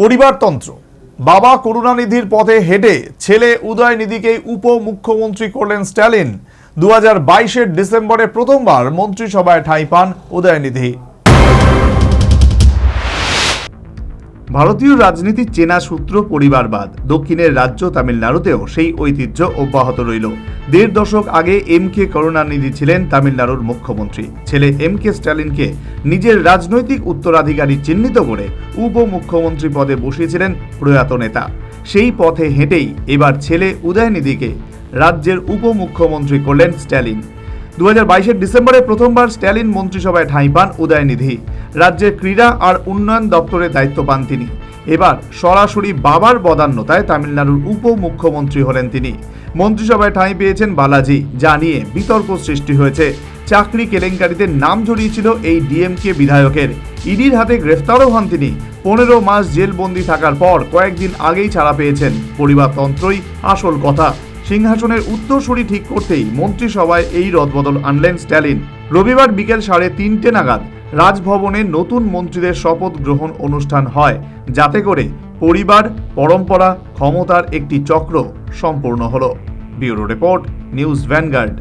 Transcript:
পরিবারতন্ত্র। বাবা করুণানিধির পথে হেঁটে ছেলে উদয়নিধিকেই উপমুখ্যমন্ত্রী করলেন স্ট্যালিন। দু হাজার ডিসেম্বরে প্রথমবার মন্ত্রিসভায় ঠাঁই পান উদয়নিধি। ভারতীয় রাজনীতির চেনা সূত্র পরিবারবাদ। দক্ষিণের রাজ্য তামিলনাড়ুতেও সেই ঐতিহ্য অব্যাহত রইল। দেড় দশক আগে এম কে করুণানিধি ছিলেন তামিলনাড়ুর মুখ্যমন্ত্রী। ছেলে এম কে স্ট্যালিনকে নিজের রাজনৈতিক উত্তরাধিকারী চিহ্নিত করে উপমুখ্যমন্ত্রী পদে বসিয়েছিলেন প্রয়াত নেতা। সেই পথে হেঁটেই এবার ছেলে উদয়নিধিকে রাজ্যের উপমুখ্যমন্ত্রী করলেন স্ট্যালিন। দু হাজার বাইশের ডিসেম্বরে প্রথমবার স্ট্যালিন মন্ত্রিসভায় ঠাঁই পান উদয়নিধি। রাজ্যের ক্রীড়া আর উন্নয়ন দপ্তরের দায়িত্ব পান তিনি। এবার সরাসরি বাবার বদান্যতায় তামিলনাড়ুর উপমুখ্যমন্ত্রী হলেন তিনি। মন্ত্রিসভায় ঠাঁই পেয়েছেন বালাজি, যা নিয়ে বিতর্ক সৃষ্টি হয়েছে। চাকরি কেলেঙ্কারিতে নাম জড়িয়েছিল এই ডিএমকে বিধায়কের। ইডির হাতে গ্রেফতারও হন তিনি। পনেরো মাস জেলবন্দি থাকার পর কয়েকদিন আগেই ছাড়া পেয়েছেন পরিবারতন্ত্রই আসল কথা। সিংহাসনের উত্তরসূরি ঠিক করতেই মন্ত্রিসভায় এই রদবদল আনলেন স্ট্যালিন। রবিবার বিকেল সাড়ে তিনটে নাগাদ রাজভবনে নতুন মন্ত্রীদের শপথ গ্রহণ অনুষ্ঠান হয়। যাতে করে পরিবার, পরম্পরা, ক্ষমতার একটি চক্র সম্পূর্ণ হল। Bureau report, news Vanguard.